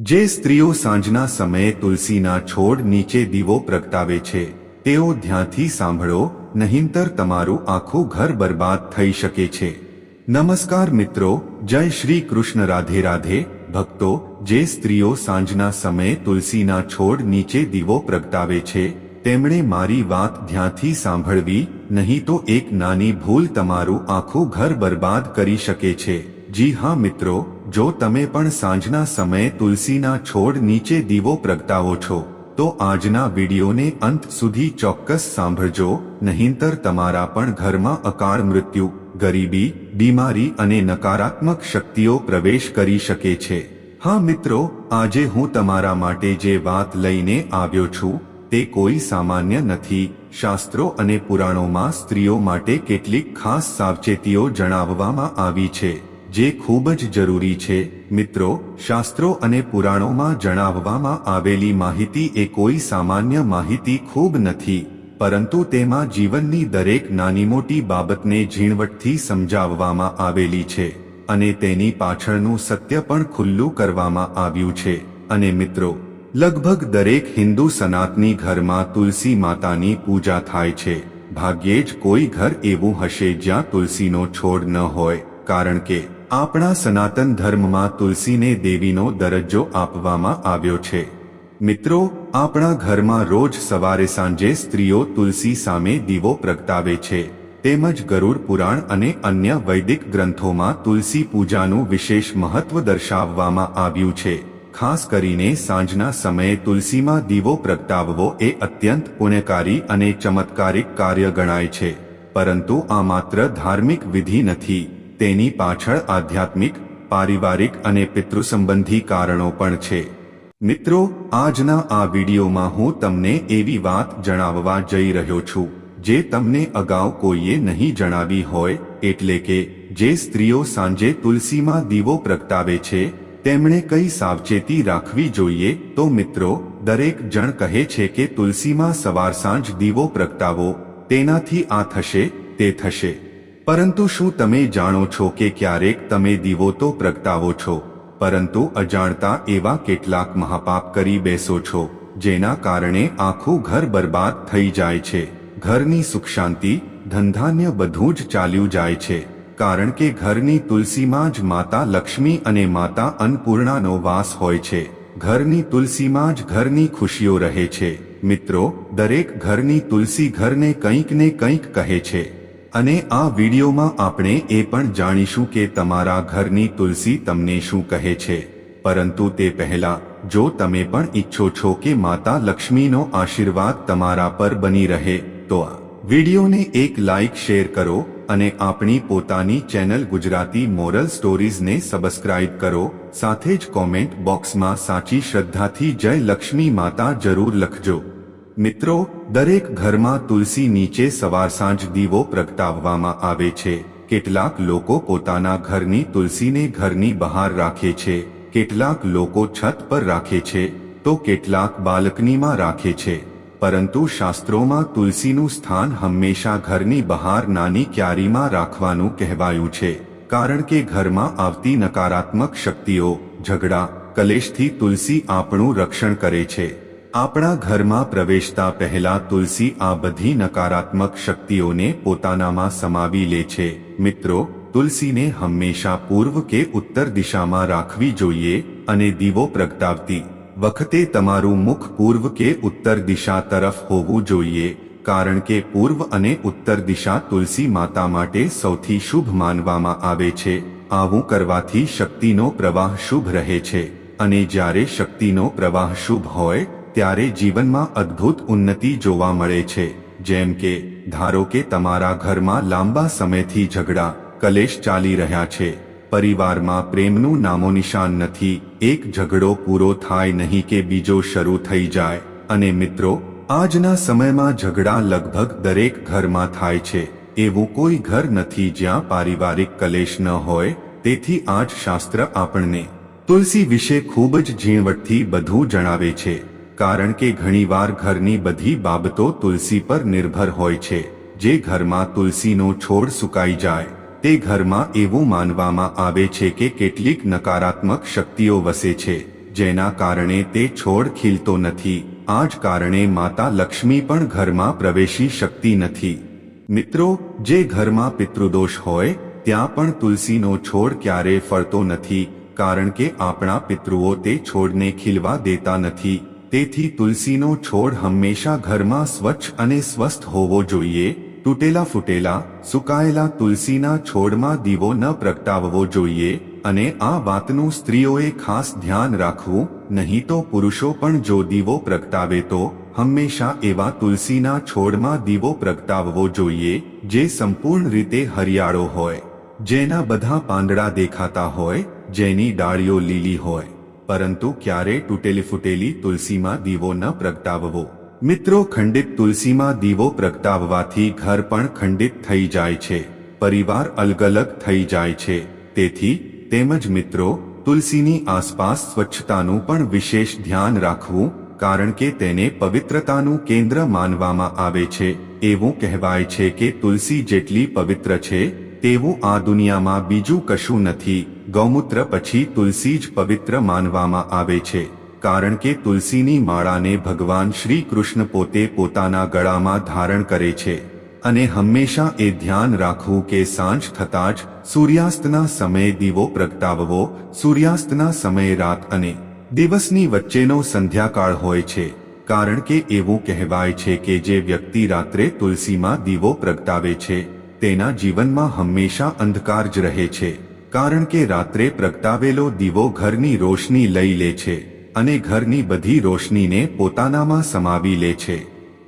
જે સ્ત્રીઓ સાંજના સમયે તુલસીના છોડ નીચે દીવો પ્રગટાવે છે, તેઓ ધ્યાનથી સાંભળો, નહીંતર તમારું આખું ઘર બરબાદ થઈ શકે છે. નમસ્કાર મિત્રો, જય શ્રી કૃષ્ણ રાધે રાધે. ભક્તો, જે સ્ત્રીઓ સાંજના સમયે તુલસીના છોડ નીચે દીવો પ્રગટાવે છે, તેમણે મારી વાત ધ્યાનથી સાંભળવી, નહીં તો એક નાની ભૂલ તમારું આખું ઘર બરબાદ કરી શકે છે. જી હા મિત્રો જો તમે પણ સાંજના સમયે તુલસીના છોડ નીચે દીવો પ્રગટાવો છો, તો આજના વિડીયોને અંત સુધી ચોક્કસ સાંભળજો, નહીંતર તમારા પણ ઘરમાં અકાળ મૃત્યુ, ગરીબી, બીમારી અને નકારાત્મક શક્તિઓ પ્રવેશ કરી શકે છે. હા મિત્રો, આજે હું તમારા માટે જે વાત લઈને આવ્યો છું, તે કોઈ સામાન્ય નથી. શાસ્ત્રો અને પુરાણોમાં સ્ત્રીઓ માટે કેટલીક ખાસ સાવચેતીઓ જણાવવામાં આવી છે. જે ખૂબ જ જરૂરી છે, મિત્રો, શાસ્ત્રો અને પુરાણોમાં જણાવવામાં આવેલી માહિતી એ કોઈ સામાન્ય માહિતી ખૂબ નથી, પરંતુ તેમાં જીવનની દરેક નાની મોટી બાબતને ઝીણવટથી સમજાવવામાં આવેલી છે, અને તેની પાછળનું સત્ય પણ ખુલ્લું કરવામાં આવ્યું છે, અને મિત્રો, લગભગ દરેક હિન્દુ સનાતની ઘરમાં તુલસી માતાની પૂજા થાય છે, ભાગ્યે જ કોઈ ઘર એવું હશે જ્યાં તુલસીનો છોડ ન હોય, કારણ કે આપણા સનાતન ધર્મમાં તુલસીને દેવીનો દરજ્જો આપવામાં આવ્યો છે. મિત્રો, આપણા ઘરમાં રોજ સવારે સાંજે સ્ત્રીઓ તુલસી સામે દીવો પ્રગટાવે છે. તેમજ ગરુડ પુરાણ અને અન્ય વૈદિક ગ્રંથોમાં તુલસી પૂજાનું વિશેષ મહત્વ દર્શાવવામાં આવ્યું છે. ખાસ કરીને સાંજના સમયે તુલસીમાં દીવો પ્રગટાવવો એ અત્યંત પુણ્યકારી અને ચમત્કારિક કાર્ય ગણાય છે. પરંતુ આ માત્ર ધાર્મિક વિધિ નથી. તેની પાછળ આધ્યાત્મિક, પારિવારિક અને પિતૃસંબંધી કારણો પણ છે. મિત્રો, આજના આ વિડીયોમાં હું તમને એવી વાત જણાવવા જઈ રહ્યો છું, જે તમને અગાઉ કોઈએ નહીં જણાવી હોય, એટલે કે, જે સ્ત્રીઓ સાંજે તુલસીમાં દીવો પ્રગટાવે છે, તેમણે કઈ સાવચેતી રાખવી જોઈએ, તો મિત્રો, દરેક જણ કહે છે કે તુલસીમાં સવાર સાંજ દીવો પ્રગટાવો, તેનાથી આ થશે, તે થશે. પરંતુ શું તમે જાણો છો કે ક્યારેક તમે દીવો તો પ્રગટાવો છો? પરંતુ અજાણતા એવા કેટલાક મહાપાપ કરી બેસો છો, જેના કારણે આખું ઘર બરબાદ થઈ જાય છે. ઘરની સુખ શાંતિ ધંધાન્ય બધું જ ચાલ્યું જાય છે. કારણ કે ઘરની તુલસીમાં જ માતા લક્ષ્મી અને માતા અન્નપૂર્ણાનો વાસ હોય છે. ઘરની તુલસીમાં જ ઘરની ખુશીઓ રહે છે. મિત્રો, દરેક ઘરની તુલસી ઘરને કંઈક ને કંઈક કહે છે. અને આ વિડીયોમાં આપણે એ પણ જાણીશું કે તમારા ઘરની તુલસી તમને શું કહે છે. પરંતુ તે પહેલા, જો તમે પણ ઈચ્છો છો કે માતા લક્ષ્મીનો આશીર્વાદ તમારા પર બની રહે, તો આ વિડીયોને એક લાઇક શેર કરો અને આપણી પોતાની ચેનલ ગુજરાતી મોરલ સ્ટોરીઝને સબસ્ક્રાઇબ કરો. સાથે જ કોમેન્ટ બોક્સમાં સાચી શ્રદ્ધાથી જય લક્ષ્મી માતા જરૂર લખજો. મિત્રો, દરેક ઘરમાં તુલસી નીચે સવાર સાંજ દીવો પ્રગટાવવામાં આવે છે. કેટલાક લોકો પોતાના ઘરની તુલસીને ઘરની બહાર રાખે છે. કેટલાક લોકો છત પર રાખે છે, તો કેટલાક બાલકનીમાં રાખે છે. પરંતુ શાસ્ત્રોમાં તુલસીનું સ્થાન હંમેશા ઘરની બહાર નાની ક્યારીમાં રાખવાનું કહેવાયું છે. કારણ કે ઘરમાં આવતી નકારાત્મક શક્તિઓ, ઝઘડા, કલેશથી તુલસી આપણું રક્ષણ કરે છે. આપણા ઘરમાં પ્રવેશતા પહેલા તુલસી આ બધી નકારાત્મક શક્તિઓને પોતાનામાં સમાવી લે છે. મિત્રો, તુલસીને હંમેશા પૂર્વ કે ઉત્તર દિશામાં રાખવી જોઈએ અને દીવો પ્રગટાવતી વખતે તમારું મુખ પૂર્વ કે ઉત્તર દિશા તરફ હોવું જોઈએ, કારણ કે પૂર્વ અને ઉત્તર દિશા તુલસી માતા માટે સૌથી શુભ માનવામાં આવે છે. આવું કરવાથી શક્તિનો પ્રવાહ શુભ રહે છે અને જ્યારે શક્તિનો પ્રવાહ શુભ હોય ત્યારે જીવનમાં અદ્ભુત ઉન્નતિ જોવા મળે છે. જેમ કે, ધારો કે તમારા ઘરમાં લાંબા સમયથી ઝઘડા, કલેશ ચાલી રહ્યા છે. પરિવારમાં પ્રેમનું નામોનિશાન નથી, એક ઝઘડો પૂરો થાય નહીં કે બીજો શરૂ થઈ જાય. અને મિત્રો, આજના સમયમાં ઝઘડા લગભગ દરેક ઘરમાં થાય છે. એવું કોઈ ઘર નથી જ્યાં પારિવારિક કલેશ ન હોય, તેથી આજ શાસ્ત્ર આપણને તુલસી વિશે ખૂબ જ ઝીણવટથી બધું જણાવે છે. કારણ કે ઘણીવાર ઘરની બધી બાબતો તુલસી પર નિર્ભર હોય છે. જે ઘરમાં તુલસીનો છોડ સુકાઈ જાય, તે ઘરમાં એવું માનવામાં આવે છે કે કેટલીક નકારાત્મક શક્તિઓ વસે છે, જેના કારણે તે છોડ ખીલતો નથી. આ જ કારણે માતા લક્ષ્મી પણ ઘરમાં પ્રવેશી શકતી નથી. મિત્રો, જે ઘરમાં પિતૃદોષ હોય, ત્યાં પણ તુલસીનો છોડ ક્યારેય ફરતો નથી, કારણ કે આપણા પિતૃઓ તે છોડને ખીલવા દેતા નથી. તેથી તુલસીનો છોડ હંમેશા ઘરમાં સ્વચ્છ અને સ્વસ્થ હોવો જોઈએ, તૂટેલા ફૂટેલા, સુકાયેલા તુલસીના છોડમાં દીવો ન પ્રગટાવવો જોઈએ અને આ વાતનું સ્ત્રીઓએ ખાસ ધ્યાન રાખવું, નહીં તો પુરુષો પણ જો દીવો પ્રગટાવે તો હંમેશા એવા તુલસીના છોડમાં દીવો પ્રગટાવવો જોઈએ, જે સંપૂર્ણ રીતે હરિયાળો હોય, જેના બધા પાંદડા દેખાતા હોય, જેની ડાળીઓ લીલી હોય. પરંતુ ક્યારે તૂટેલી ફૂટેલી તુલસીમાં દીવો ન પ્રગટાવવો? મિત્રો, ખંડિત તુલસીમાં દીવો પ્રગટાવવાથી ઘર પણ ખંડિત થઈ જાય છે. પરિવાર અલગ અલગ થઈ જાય છે. તેથી, તેમજ મિત્રો, તુલસીની આસપાસ સ્વચ્છતાનું પણ વિશેષ ધ્યાન રાખવું, કારણ કે તેને પવિત્રતાનું કેન્દ્ર માનવામાં આવે છે. એવું કહેવાય છે કે તુલસી જેટલી પવિત્ર છે તેવું આ દુનિયામાં બીજું કશું નથી. ગૌમૂત્ર પછી તુલસી જ પવિત્ર માનવામાં આવે છે. કારણ કે તુલસીની માળાને ભગવાન શ્રી કૃષ્ણ પોતે પોતાના ગળામાં ધારણ કરે છે. અને હંમેશા એ ધ્યાન રાખવું કે સાંજ થતાં જ સૂર્યાસ્તના સમયે દીવો પ્રગટાવવો, સૂર્યાસ્તના સમયે રાત અને દિવસની વચ્ચેનો સંધ્યાકાળ હોય છે. કારણ કે એવું કહેવાય છે કે જે વ્યક્તિ રાત્રે તુલસીમાં દીવો પ્રગટાવે છે તેના જીવનમાં હંમેશા અંધકાર જ રહે છે, કારણ કે રાત્રે પ્રગટાવેલો દીવો ઘરની રોશની લઈ લે છે અને ઘરની બધી રોશનીને પોતાનામાં સમાવી લે છે.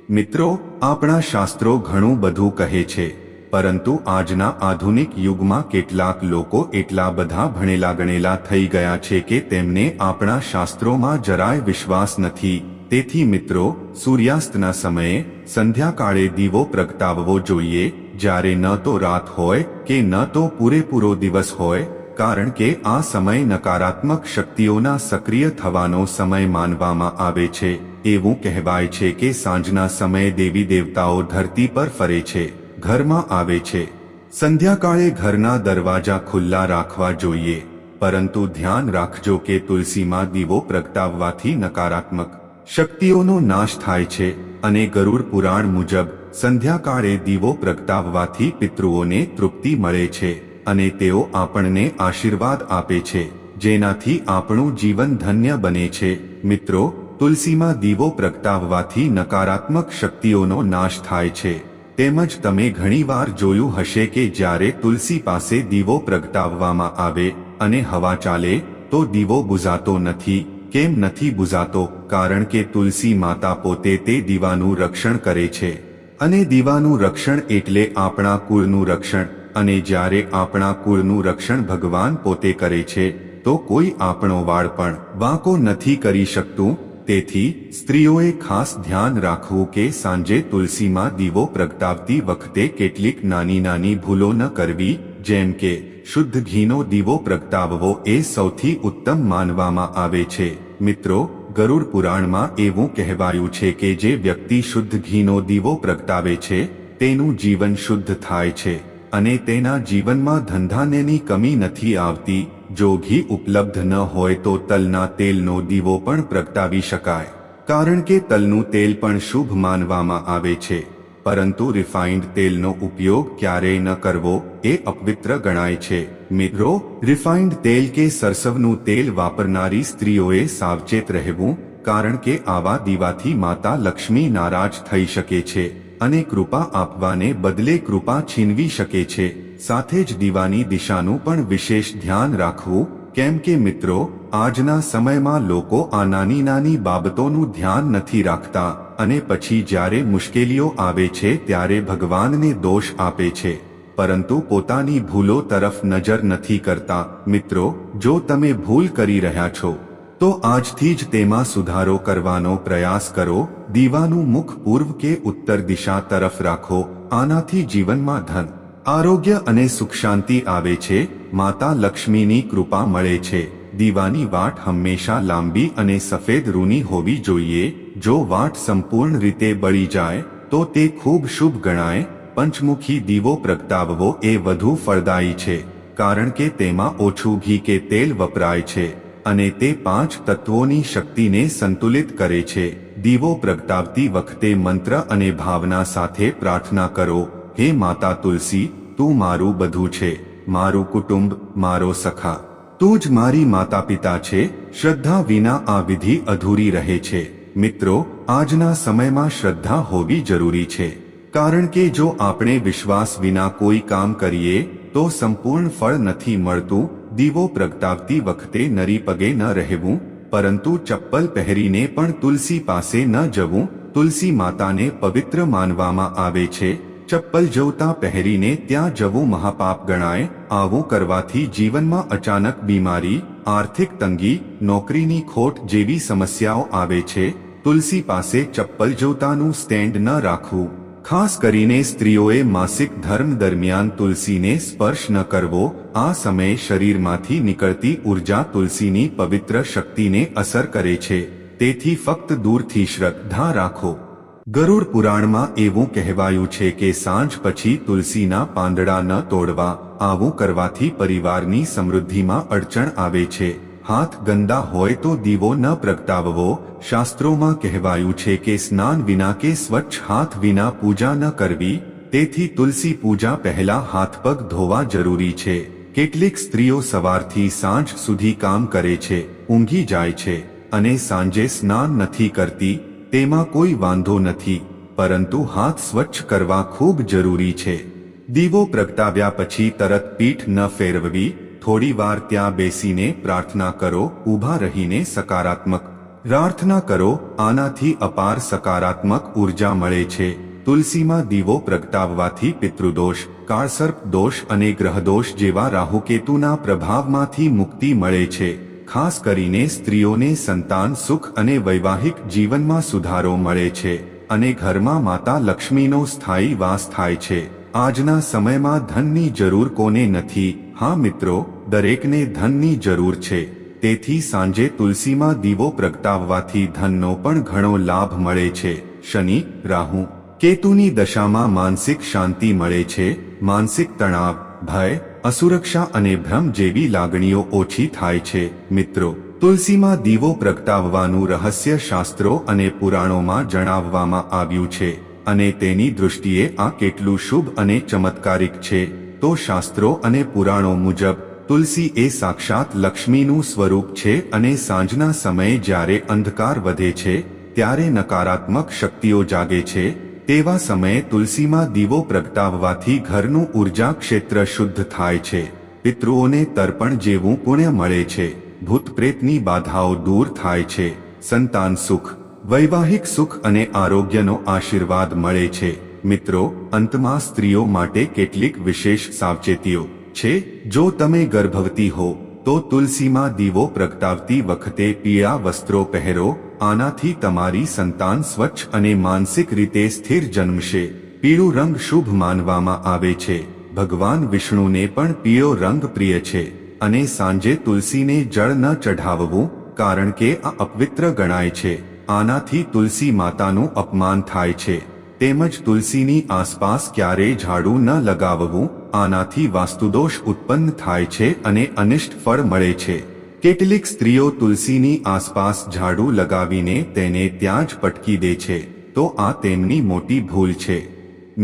મિત્રો, આપણા શાસ્ત્રો ઘણું બધું કહે છે, પરંતુ આજના આધુનિક યુગમાં કેટલાક લોકો એટલા બધા ભણેલા ગણેલા થઈ ગયા છે કે તેમને આપણા શાસ્ત્રોમાં જરાય વિશ્વાસ નથી. તેથી મિત્રો, સૂર્યાસ્તના સમયે સંધ્યાકાળે દીવો પ્રગટાવવો જોઈએ જ્યારે ન તો રાત હોય કે ન તો પૂરેપૂરો દિવસ હોય, કારણ કે આ સમય નકારાત્મક શક્તિઓના સક્રિય થવાનો સમય માનવામાં આવે છે. એવું કહેવાય છે કે સાંજના સમયે દેવી દેવતાઓ ધરતી પર ફરે છે, ઘરમાં આવે છે. સંધ્યાકાળે ઘરના દરવાજા ખુલ્લા રાખવા જોઈએ, પરંતુ ધ્યાન રાખજો કે તુલસીમાં દીવો પ્રગટાવવાથી નકારાત્મક શક્તિઓનો નાશ થાય છે, અને ગરુડ પુરાણ મુજબ સંધ્યાકાળે દીવો પ્રગટાવવાથી પિતૃઓને તૃપ્તિ મળે છે અને તેઓ આપણને આશીર્વાદ આપે છે, જેનાથી આપણું જીવન ધન્ય બને છે. મિત્રો, તુલસીમાં દીવો પ્રગટાવવાથી નકારાત્મક શક્તિઓનો નાશ થાય છે. તેમજ તમે ઘણીવાર જોયું હશે કે જ્યારે તુલસી પાસે દીવો પ્રગટાવવામાં આવે અને હવા ચાલે, તો દીવો બુઝાતો નથી. કેમ નથી બુઝાતો? કારણ કે તુલસી માતા પોતે તે દીવાનું રક્ષણ કરે છે. અને દીવાનું રક્ષણ એટલે આપણા કુળનું રક્ષણ, અને જ્યારે આપણા કુળનું રક્ષણ ભગવાન પોતે કરે છે, તો કોઈ આપણો વાળ પણ વાંકો નથી કરી શકતું, તેથી સ્ત્રીઓએ ખાસ ધ્યાન રાખવું કે સાંજે તુલસીમાં દીવો પ્રગટાવતી વખતે કેટલીક નાની નાની ભૂલો ન કરવી, જેમ કે શુદ્ધ ઘીનો દીવો પ્રગટાવવો એ સૌથી ઉત્તમ માનવામાં આવે છે. મિત્રો ગરુડ પુરાણમાં એવું કહેવાયું છે કે જે વ્યક્તિ શુદ્ધ ઘીનો દીવો પ્રગટાવે છે, તેનું જીવન શુદ્ધ થાય છે, અને તેના જીવનમાં ધંધાનેની કમી નથી આવતી, જો ઘી ઉપલબ્ધ ન હોય તો તલના તેલનો દીવો પણ પ્રગટાવી શકાય, કારણ કે તલનું તેલ પણ શુભ માનવામાં આવે છે. પરંતુ રિફાઇન્ડ તેલનો ઉપયોગ ક્યારેય ન કરવો એ અપવિત્ર ગણાય છે. મિત્રો રિફાઇન્ડ તેલ કે સરસવનું તેલ વાપરનારી સ્ત્રીઓએ સાવચેત રહેવું, કારણ કે આવા દીવાથી માતા લક્ષ્મી નારાજ થઈ શકે છે અને કૃપા આપવાને બદલે કૃપા છીનવી શકે છે. સાથે જ દીવાની દિશાનું પણ વિશેષ ધ્યાન રાખવું કેમ કે મિત્રો, આજના સમયમાં લોકો આ નાની નાની બાબતોનું ધ્યાન નથી રાખતા અને પછી જ્યારે મુશ્કેલીઓ આવે છે ત્યારે ભગવાનને દોષ આપે છે. પરંતુ પોતાની ભૂલો તરફ નજર નથી કરતા. મિત્રો, જો તમે ભૂલ કરી રહ્યા છો, તો આજથી જ તેમાં સુધારો કરવાનો પ્રયાસ કરો. દીવાનું મુખ પૂર્વ કે ઉત્તર દિશા તરફ રાખો. આનાથી જીવનમાં ધન આરોગ્ય અને સુખ શાંતિ આવે છે, માતા લક્ષ્મીની કૃપા મળે છે. દીવાની વાટ હંમેશા લાંબી અને સફેદ રૂની હોવી જોઈએ. જો વાટ સંપૂર્ણ રીતે બળી જાય, તો તે ખૂબ શુભ ગણાય. પંચમુખી દીવો પ્રગટાવવો એ વધુ ફળદાયી છે, કારણ કે તેમાં ઓછું ઘી કે તેલ વપરાય છે, અને તે પાંચ તત્વોની શક્તિને સંતુલિત કરે છે. દીવો પ્રગટાવતી વખતે મંત્ર અને ભાવના સાથે પ્રાર્થના કરો. હે માતા તુલસી, તું મારું બધું છે, મારું કુટુંબ, મારો સખા. તું જ મારી માતા પિતા છે, શ્રદ્ધા વિના આ વિધિ અધૂરી રહે છે. મિત્રો, આજના સમયમાં શ્રદ્ધા હોવી જરૂરી છે. કારણ કે જો આપણે વિશ્વાસ વિના કોઈ કામ કરીએ, તો સંપૂર્ણ ફળ નથી મળતું, દીવો પ્રગટાવતી વખતે નરી પગે ન રહેવું, પરંતુ ચપ્પલ પહેરીને પણ તુલસી પાસે ન જવું, તુલસી માતાને પવિત્ર માનવામાં આવે છે ચપ્પલ જોતા પહેરીને ત્યાં જવું મહાપાપ ગણાય, આવું કરવાથી જીવનમાં અચાનક બીમારી, આર્થિક તંગી, નોકરીની ખોટ જેવી સમસ્યાઓ આવે છે, તુલસી પાસે ચપ્પલ જોતાનું સ્ટેન્ડ ન રાખવું. ખાસ કરીને સ્ત્રીઓએ માસિક ધર્મ દરમિયાન તુલસીને સ્પર્શ ન કરવો, આ સમયે શરીરમાંથી નીકળતી ઊર્જા તુલસીની પવિત્ર શક્તિને અસર કરે છે. તેથી ફક્ત દૂરથી શ્રદ્ધા રાખો. ગરુડ પુરાણમાં એવું કહેવાયું છે કે સાંજ પછી તુલસીના પાંદડા ન તોડવા, આવું કરવાથી પરિવારની સમૃદ્ધિમાં અડચણ આવે છે. હાથ ગંદા હોય તો દીવો ન પ્રગટાવવો, શાસ્ત્રોમાં કહેવાયું છે કે સ્નાન વિના કે સ્વચ્છ હાથ વિના પૂજા ન કરવી, તેથી તુલસી પૂજા પહેલા હાથપગ ધોવા જરૂરી છે. કેટલીક સ્ત્રીઓ સવારથી સાંજ સુધી કામ કરે છે, ઊંઘી જાય છે અને સાંજે સ્નાન નથી કરતી તેમાં કોઈ વાંધો નથી, પરંતુ હાથ સ્વચ્છ કરવા ખૂબ જરૂરી છે. દીવો પ્રગટાવ્યા પછી તરત પીઠ ન ફેરવવી, થોડી વાર ત્યાં બેસીને પ્રાર્થના કરો, ઊભા રહીને સકારાત્મક. પ્રાર્થના કરો, આનાથી અપાર સકારાત્મક ઊર્જા મળે છે. તુલસીમાં દીવો પ્રગટાવવાથી પિતૃદોષ, કાળસર્પ દોષ અને ગ્રહદોષ જેવા રાહુકેતુના પ્રભાવમાંથી મુક્તિ મળે છે. ખાસ કરીને સ્ત્રીઓને સંતાન, સુખ અને વૈવાહિક જીવનમાં સુધારો મળે છે અને ઘરમાં માતા લક્ષ્મીનો સ્થાયી વાસ થાય છે. આજના સમયમાં ધનની જરૂર કોને નથી. હા મિત્રો, દરેકને ધનની જરૂર છે. તેથી સાંજે તુલસીમાં દીવો પ્રગટાવવાથી ધનનો પણ ઘણો લાભ મળે છે. શનિ, રાહુ, કેતુની દશામાં માનસિક શાંતિ મળે છે. માનસિક તણાવ, ભય અસુરક્ષા અને ભ્રમ જેવી લાગણીઓ ઓછી થાય છે, મિત્રો. તુલસીમાં દીવો પ્રગટાવવાનું રહસ્ય શાસ્ત્રો અને પુરાણોમાં જણાવવામાં આવ્યું છે, અને તેની દૃષ્ટિએ આ કેટલું શુભ અને ચમત્કારિક છે. તો શાસ્ત્રો અને પુરાણો મુજબ, તુલસી એ સાક્ષાત લક્ષ્મીનું સ્વરૂપ છે અને સાંજના સમયે જ્યારે અંધકાર વધે છે, ત્યારે નકારાત્મક શક્તિઓ જાગે છે તેવા સમયે તુલસીમાં દીવો પ્રગટાવવાથી ઘરનું ઊર્જા ક્ષેત્ર શુદ્ધ થાય છે. પિતૃઓને તર્પણ જેવું પુણ્ય મળે છે. ભૂત પ્રેતની બાધાઓ દૂર થાય છે. સંતાન સુખ, વૈવાહિક સુખ અને આરોગ્યનો આશીર્વાદ મળે છે. મિત્રો, અંતમાં સ્ત્રીઓ માટે કેટલીક વિશેષ સાવચેતીઓ છે. જો તમે ગર્ભવતી હો, તો તુલસીમાં દીવો પ્રગટાવતી વખતે પીળા વસ્ત્રો પહેરો આનાથી તમારી સંતાન સ્વચ્છ અને માનસિક રીતે સ્થિર જન્મશે. પીળું રંગ શુભ માનવામાં આવે છે. ભગવાન વિષ્ણુને પણ પીળો રંગ પ્રિય છે. અને સાંજે તુલસીને જળ ન ચઢાવવું, કારણ કે આ અપવિત્ર ગણાય છે. આનાથી તુલસી માતાનું અપમાન થાય છે. તેમજ તુલસીની આસપાસ ક્યારેય ઝાડુ ન લગાવવું, આનાથી વાસ્તુદોષ ઉત્પન્ન થાય છે અને અનિષ્ટ ફળ મળે છે. કેટલીક સ્ત્રીઓ તુલસીની આસપાસ ઝાડુ લગાવીને તેને ત્યાં જ પટકી દે છે, તો આ તેમની મોટી ભૂલ છે.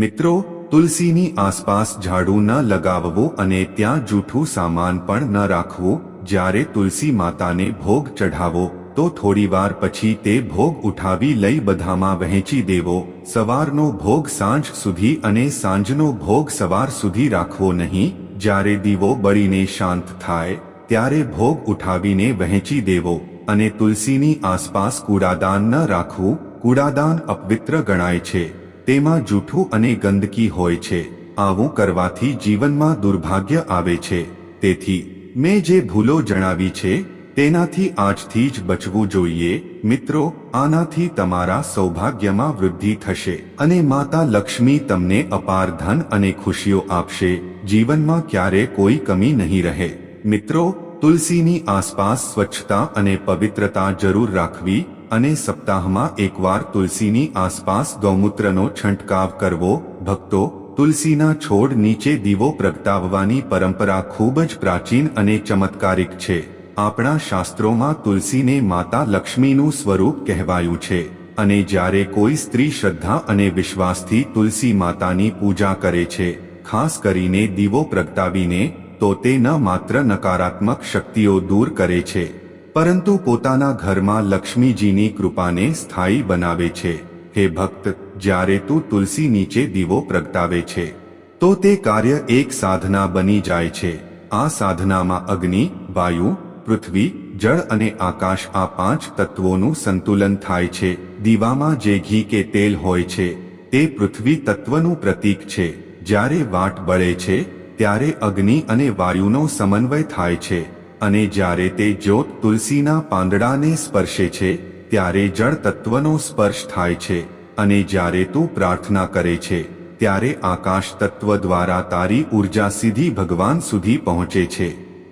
મિત્રો, તુલસીની આસપાસ ઝાડુ ન લગાવવું અને ત્યાં જૂઠું સામાન પણ ન રાખવું, જ્યારે તુલસી માતાને ભોગ ચઢાવો, તો થોડીવાર પછી તે ભોગ ઉઠાવી લઈ બધામાં વહેંચી દેવો, સવારનો ભોગ સાંજ સુધી અને સાંજનો ભોગ સવાર સુધી રાખવો નહીં, જ્યારે દીવો બળીને શાંત થાય ત્યારે ભોગ ઉઠાવીને વહેંચી દેવો અને તુલસીની આસપાસ કૂડાદાન ન રાખવું કૂડાદાન અપવિત્ર ગણાય છે. તેમાં જૂઠું અને ગંદકી હોય છે. આવું કરવાથી જીવનમાં દુર્ભાગ્ય આવે છે. તેથી, મેં જે ભૂલો જણાવી છે, તેનાથી આજથી જ બચવું જોઈએ. મિત્રો, આનાથી તમારા સૌભાગ્યમાં વૃદ્ધિ થશે અને માતા લક્ષ્મી તમને અપાર ધન અને ખુશીઓ આપશે. જીવનમાં ક્યારે કોઈ કમી નહીં રહે. મિત્રો, તુલસીની આસપાસ સ્વચ્છતા અને પવિત્રતા જરૂર રાખવી અને સપ્તાહમાં એકવાર તુલસીની આસપાસ ગૌમૂત્રનો છંટકાવ કરવો, ભક્તો, તુલસીના છોડ નીચે દીવો પ્રગટાવવાની પરંપરા ખૂબ જ પ્રાચીન અને ચમત્કારિક છે. આપણા શાસ્ત્રોમાં તુલસીને માતા લક્ષ્મીનું સ્વરૂપ કહેવાયું છે અને જ્યારે કોઈ સ્ત્રી શ્રદ્ધા અને વિશ્વાસથી તુલસી માતાની પૂજા કરે છે, ખાસ કરીને દીવો પ્રગટાવીને તો તે ન માત્ર નકારાત્મક શક્તિઓ દૂર કરે છે, પરંતુ પોતાના ઘરમાં લક્ષ્મીજીની કૃપાને સ્થાયી બનાવે છે. હે ભક્ત, જ્યારે તું તુલસી નીચે દીવો પ્રગટાવે છે, તો તે કાર્ય એક સાધના બની જાય છે. આ સાધનામાં અગ્નિ, વાયુ, પૃથ્વી, જળ અને આકાશ આ પાંચ તત્વોનું સંતુલન થાય છે. દીવામાં જે ઘી કે તેલ હોય છે, તે પૃથ્વી તત્વનું પ્રતીક છે. જ્યારે વાટ બળે છે ત્યારે અગ્નિ અને વાયુનો સમન્વય થાય છે અને જ્યારે તે જ્યોત તુલસીના પાંદડાને સ્પર્શે છે, ત્યારે જળ તત્વનો સ્પર્શ થાય છે અને જ્યારે તું પ્રાર્થના કરે છે, ત્યારે આકાશ તત્વ દ્વારા તારી ઊર્જા સીધી ભગવાન સુધી પહોંચે છે.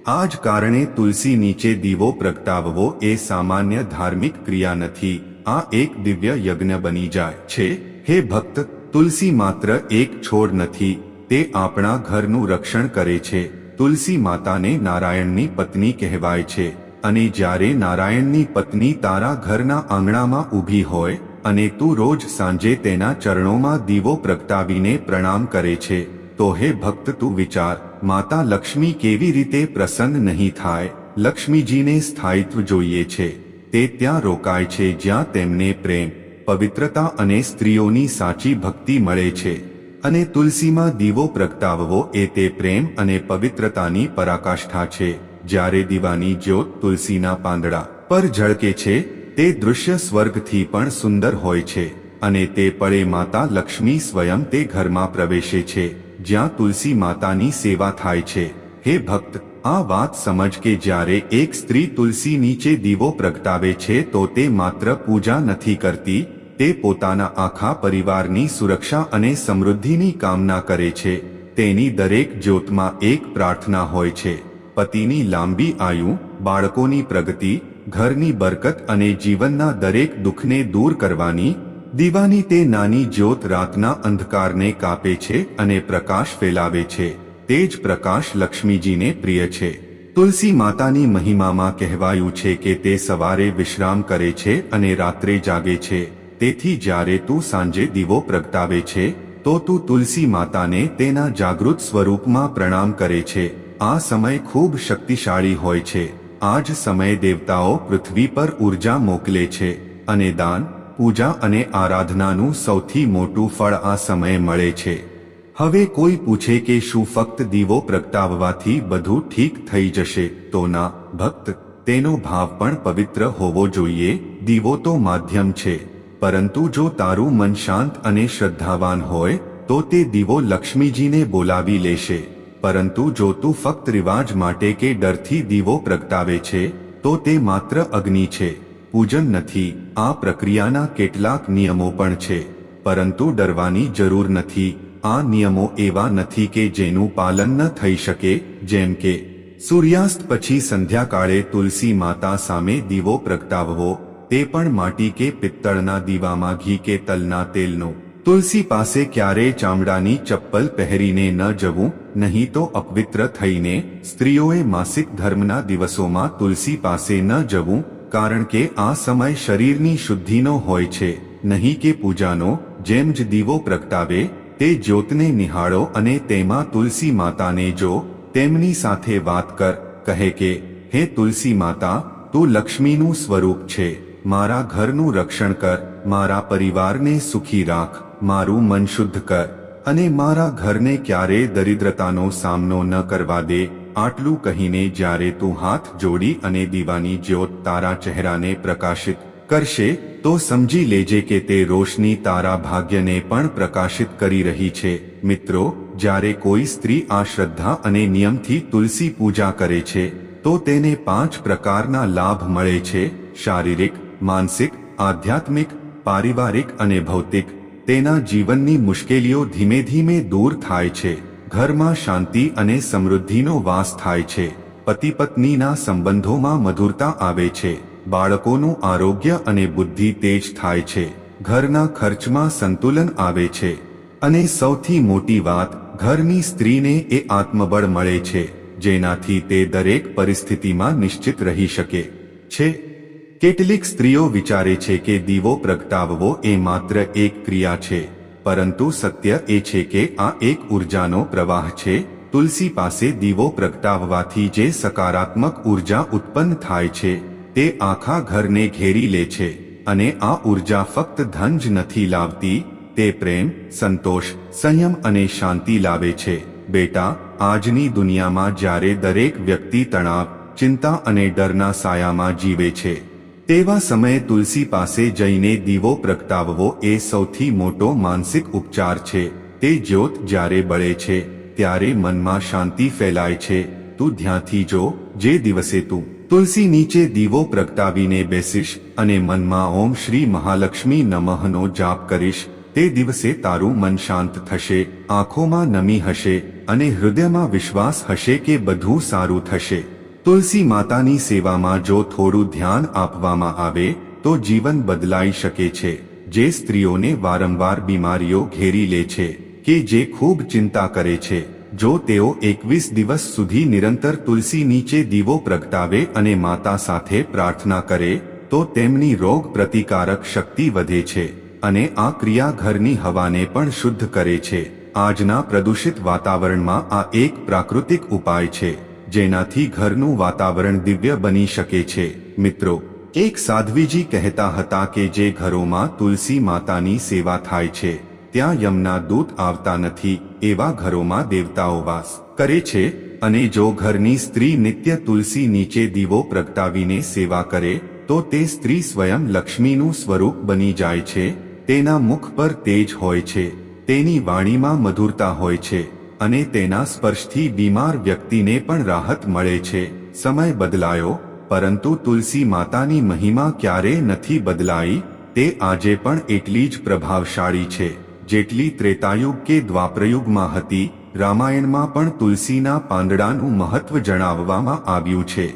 આ જ કારણે તુલસી નીચે દીવો પ્રગટાવવો એ સામાન્ય ધાર્મિક ક્રિયા નથી. આ એક દિવ્ય યજ્ઞ બની જાય છે. હે ભક્ત, તુલસી માત્ર એક છોડ નથી તે આપણા ઘરનું રક્ષણ કરે છે. તુલસી માતાને નારાયણની પત્ની કહેવાય છે. અને જ્યારે નારાયણની પત્ની તારા ઘરના આંગણામાં ઊભી હોય, અને તું રોજ સાંજે તેના ચરણોમાં દીવો પ્રગટાવીને પ્રણામ કરે છે, તો હે ભક્ત તું વિચાર, માતા લક્ષ્મી કેવી રીતે પ્રસન્ન નહીં થાય? લક્ષ્મીજીને સ્થાયિત્વ જોઈએ છે. તે ત્યાં રોકાય છે જ્યાં તેમને પ્રેમ, પવિત્રતા અને સ્ત્રીઓની સાચી ભક્તિ મળે છે. અને તુલસીમાં દીવો પ્રગટાવવો એ તે પ્રેમ અને પવિત્રતાની પરાકાષ્ઠા છે. જ્યારે દીવાની જ્યોત તુલસીના પાંદડા પર ઝળકે છે, તે દૃશ્ય સ્વર્ગથી પણ સુંદર હોય છે અને તે પળે માતા લક્ષ્મી સ્વયં તે ઘરમાં પ્રવેશે છે, જ્યાં તુલસી માતાની સેવા થાય છે. હે ભક્ત, આ વાત સમજ કે જ્યારે એક સ્ત્રી તુલસી નીચે દીવો પ્રગટાવે છે તો તે માત્ર પૂજા નથી કરતી તે પોતાના આખા પરિવારની સુરક્ષા અને સમૃદ્ધિની કામના કરે છે. તેની દરેક જ્યોતમાં એક પ્રાર્થના હોય છે. પતિની લાંબી આયુ, બાળકોની પ્રગતિ, ઘરની બરકત અને જીવનના દરેક દુઃખને દૂર કરવાની, દીવાની તે નાની જ્યોત રાતના અંધકારને કાપે છે અને પ્રકાશ ફેલાવે છે. તે જ પ્રકાશ લક્ષ્મીજીને પ્રિય છે. તુલસી માતાની મહિમામાં કહેવાયું છે કે તે સવારે વિશ્રામ કરે છે અને રાત્રે જાગે છે. તેથી જ્યારે તું સાંજે દીવો પ્રગટાવે છે, તો તું તુલસી માતાને તેના જાગૃત સ્વરૂપમાં પ્રણામ કરે છે. આ સમય ખૂબ શક્તિશાળી હોય છે. આ જ સમય દેવતાઓ પૃથ્વી પર ઊર્જા મોકલે છે અને દાન, પૂજા અને આરાધનાનું સૌથી મોટું ફળ આ સમયે મળે છે. હવે કોઈ પૂછે કે શું ફક્ત દીવો પ્રગટાવવાથી બધું ઠીક થઈ જશે, તો ના, ભક્ત, તેનો ભાવ પણ પવિત્ર હોવો જોઈએ. દીવો તો માધ્યમ છે. પરંતુ જો તારું મન શાંત અને શ્રદ્ધાવાન હોય, તો તે દીવો લક્ષ્મીજીને બોલાવી લેશે. પરંતુ જો તું ફક્ત રિવાજ માટે કે ડરથી દીવો પ્રગટાવે છે, તો તે માત્ર અગ્નિ છે. પૂજન નથી, આ પ્રક્રિયાના કેટલાક નિયમો પણ છે. પરંતુ ડરવાની જરૂર નથી, આ નિયમો એવા નથી કે જેનું પાલન ન થઈ શકે, જેમ કે, સૂર્યાસ્ત પછી સંધ્યાકાળે તુલસી માતા સામે દીવો પ્રગટાવવો તે પણ માટી કે પિત્તળના દીવામાં ઘી કે તલના તેલનો. તુલસી પાસે ક્યારેય ચામડાની ચપ્પલ પહેરીને ન જવું, નહીં તો અપવિત્ર થઈને સ્ત્રીઓએ માસિક ધર્મના દિવસોમાં તુલસી પાસે ન જવું, કારણ કે આ સમય શરીરની શુદ્ધિનો હોય છે, નહીં કે પૂજાનો, જેમ જ દીવો પ્રગટાવે, તે જ્યોતને નિહાળો અને તેમાં તુલસી માતાને જો તેમની સાથે વાત કર, કહે કે, હે તુલસી માતા, તું લક્ષ્મીનું સ્વરૂપ છે. મારા ઘરનું રક્ષણ કર, મારા પરિવારને સુખી રાખ, મારું મન શુદ્ધ કર, અને મારા ઘરને ક્યારેય દરિદ્રતાનો સામનો ન કરવા દે, આટલું કહીને જ્યારે તું હાથ જોડી અને દીવાની જ્યોત તારા ચહેરાને પ્રકાશિત કરશે, તો સમજી લેજે કે તે રોશની તારા ભાગ્યને પણ પ્રકાશિત કરી રહી છે. મિત્રો, જ્યારે કોઈ સ્ત્રી આ શ્રદ્ધા અને નિયમથી તુલસી પૂજા કરે છે, તો તેને પાંચ પ્રકારના લાભ મળે છે, શારીરિક માનસિક, આધ્યાત્મિક, પારિવારિક અને ભૌતિક તેના જીવનની મુશ્કેલીઓ ધીમે ધીમે દૂર થાય છે. ઘરમાં શાંતિ અને સમૃદ્ધિનો વાસ થાય છે. પતિ પત્નીના સંબંધોમાં મધુરતા આવે છે. બાળકોનું આરોગ્ય અને બુદ્ધિ તેજ થાય છે. ઘરના ખર્ચમાં સંતુલન આવે છે. અને સૌથી મોટી વાત, ઘરની સ્ત્રીને એ આત્મબળ મળે છે, જેનાથી તે દરેક પરિસ્થિતિમાં નિશ્ચિત રહી શકે છે. કેટલીક સ્ત્રીઓ વિચારે છે કે દીવો પ્રગટાવવો એ માત્ર એક ક્રિયા છે, પરંતુ સત્ય એ છે કે આ એક ઉર્જાનો પ્રવાહ છે. તુલસી પાસે દીવો પ્રગટાવવાથી જે સકારાત્મક ઊર્જા ઉત્પન્ન થાય છે, તે આખા ઘરને ઘેરી લે છે, અને આ ઊર્જા ફક્ત ધન જ નથી લાવતી, તે પ્રેમ, સંતોષ, સંયમ અને શાંતિ લાવે છે. બેટા, આજની દુનિયામાં જ્યારે દરેક વ્યક્તિ તણાવ, ચિંતા અને ડરના સાયામાં જીવે છે તેવા સમયે તુલસી પાસે જઈને દીવો પ્રગટાવવો એ સૌથી મોટો માનસિક ઉપચાર છે. તે જ્યોત જ્યારે બળે છે, ત્યારે મનમાં શાંતિ ફેલાય છે. તું ધ્યાનથી જો, જે દિવસે તું તુલસી નીચે દીવો પ્રગટાવીને બેસીશ અને મનમાં ઓમ શ્રી મહાલક્ષ્મી નમઃનો જાપ કરીશ, તે દિવસે તારું મન શાંત થશે, આંખોમાં નમી હશે અને હૃદયમાં વિશ્વાસ હશે કે બધું સારું થશે. તુલસી માતાની સેવામાં જો થોડું ધ્યાન આપવામાં આવે, તો જીવન બદલાઈ શકે છે. જે સ્ત્રીઓને વારંવાર બીમારીઓ ઘેરી લે છે, કે જે ખૂબ ચિંતા કરે છે. જો તેઓ એકવીસ દિવસ સુધી નિરંતર તુલસી નીચે દીવો પ્રગટાવે અને માતા સાથે પ્રાર્થના કરે, તો તેમની રોગ પ્રતિકારક શક્તિ વધે છે અને આ ક્રિયા ઘરની હવાને પણ શુદ્ધ કરે છે. આજના પ્રદૂષિત વાતાવરણમાં આ એક પ્રાકૃતિક ઉપાય છે. જેનાથી ઘરનું વાતાવરણ દિવ્ય બની શકે છે. મિત્રો, એક સાધ્વીજી કહેતા હતા કે જે ઘરોમાં તુલસી માતાની સેવા થાય છે, ત્યાં યમના દૂત આવતા નથી, એવા ઘરોમાં દેવતાઓ વાસ કરે છે અને જો ઘરની સ્ત્રી નિત્ય તુલસી નીચે દીવો પ્રગટાવીને સેવા કરે, તો તે સ્ત્રી સ્વયં લક્ષ્મીનું સ્વરૂપ બની જાય છે, તેના મુખ પર તેજ હોય છે, તેની વાણીમાં મધુરતા હોય છે. અને તેના સ્પર્શથી બીમાર વ્યક્તિને પણ રાહત મળે છે. સમય બદલાયો, પરંતુ તુલસી માતાની મહિમા ક્યારેય નથી બદલાઈ, તે આજે પણ એટલી જ પ્રભાવશાળી છે. જેટલી ત્રેતાયુગ કે દ્વાપરયુગમાં હતી, રામાયણમાં પણ તુલસીના પાંદડાનું મહત્વ જણાવવામાં આવ્યું છે.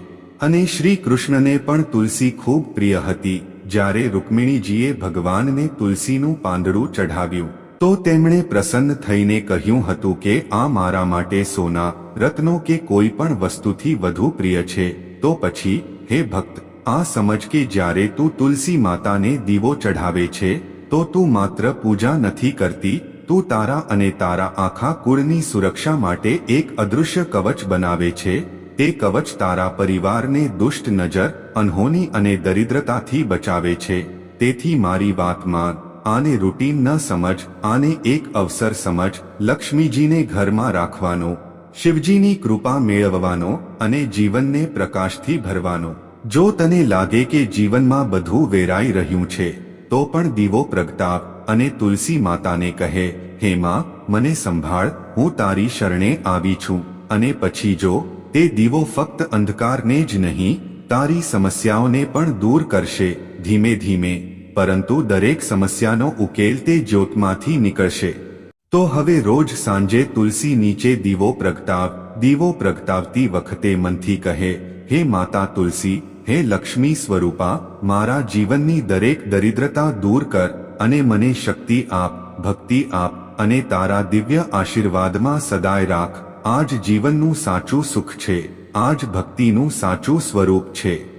અને શ્રી કૃષ્ણને પણ તુલસી ખૂબ પ્રિય હતી, જ્યારે રૂકમિણીજીએ ભગવાનને તુલસીનું પાંદડું ચઢાવ્યું. તો તેમણે પ્રસન્ન થઈને કહ્યું હતું કે, આ મારા માટે સોના, રત્નો કે કોઈ પણ વસ્તુથી વધુ પ્રિય છે. તો પછી, હે ભક્ત, આ સમજ કે જ્યારે તું તુલસી માતાને દીવો ચઢાવે છે, તો તું માત્ર પૂજા નથી કરતી, તું તારા અને તારા આખા કુળની સુરક્ષા માટે એક અદૃશ્ય કવચ બનાવે છે, તે કવચ તારા પરિવારને દુષ્ટ નજર, અનહોની અને દરિદ્રતાથી બચાવે છે, તેથી મારી વાત માન. આને રૂટીન ન સમજ, આને એક અવસર સમજ, લક્ષ્મીજીને ઘરમાં રાખવાનો, શિવજીની કૃપા મેળવવાનો અને જીવનને પ્રકાશથી ભરવાનો. જો તને લાગે કે જીવનમાં બધું વેરાઈ રહ્યું છે, તો પણ દીવો પ્રગટાવ અને તુલસી માતાને કહે, હે માં, મને સંભાળ, હું તારી શરણે આવી છું. અને પછી જો તે દીવો ફક્ત અંધકારને જ નહીં, તારી સમસ્યાઓને પણ દૂર કરશે ધીમે ધીમે. પરંતુ દરેક સમસ્યાનો ઉકેલ તે જ્યોતમાંથી નીકળશે. તો હવે રોજ સાંજે તુલસી નીચે દીવો પ્રગટાવ, દીવો પ્રગટાવતી વખતે મનથી કહે, હે માતા તુલસી, હે લક્ષ્મી સ્વરૂપા, મારા જીવનની દરેક દરિદ્રતા દૂર કર અને મને શક્તિ આપ, ભક્તિ આપ અને તારા દિવ્ય આશીર્વાદમાં સદાય રાખ. આજ જીવનનું સાચું સુખ છે. આજ ભક્તિનું સાચું સ્વરૂપ છે.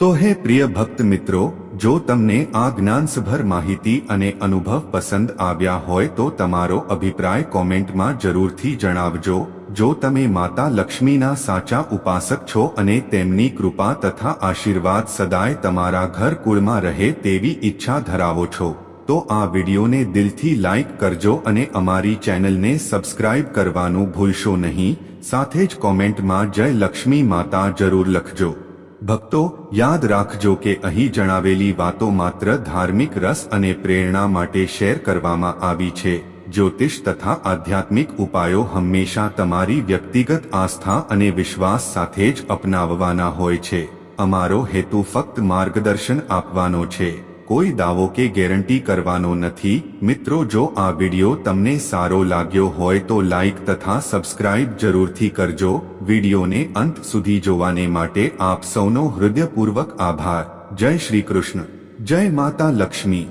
તો હે પ્રિય ભક્ત મિત્રો, જો તમને આ જ્ઞાનસભર માહિતી અને અનુભવ પસંદ આવ્યા હોય તો તમારો અભિપ્રાય કોમેન્ટમાં જરૂરથી જણાવજો. જો તમે માતા લક્ષ્મીના સાચા ઉપાસક છો અને તેમની કૃપા તથા આશીર્વાદ સદાય તમારા ઘર કુળમાં રહે તેવી ઈચ્છા ધરાવો છો, તો આ વિડીયોને દિલથી લાઈક કરજો અને અમારી ચેનલને સબસ્ક્રાઇબ કરવાનું ભૂલશો નહીં. સાથે જ કોમેન્ટમાં જય લક્ષ્મી માતા જરૂર લખજો. ભક્તો, યાદ રાખજો કે અહીં જણાવેલી વાતો માત્ર ધાર્મિક રસ અને પ્રેરણા માટે શેર કરવામાં આવી છે. જ્યોતિષ તથા આધ્યાત્મિક ઉપાયો હંમેશા તમારી વ્યક્તિગત આસ્થા અને વિશ્વાસ સાથે જ અપનાવવાના હોય છે. અમારો હેતુ ફક્ત માર્ગદર્શન આપવાનો છે. કોઈ દાવો કે ગેરંટી કરવાનો નથી. મિત્રો, જો આ વિડિયો તમને સારો લાગ્યો હોય તો લાઇક તથા સબસ્ક્રાઇબ જરૂરથી કરજો. વિડિયોને અંત સુધી જોવાને માટે આપ સૌનો હૃદયપૂર્વક આભાર. જય શ્રી કૃષ્ણ. જય માતા લક્ષ્મી.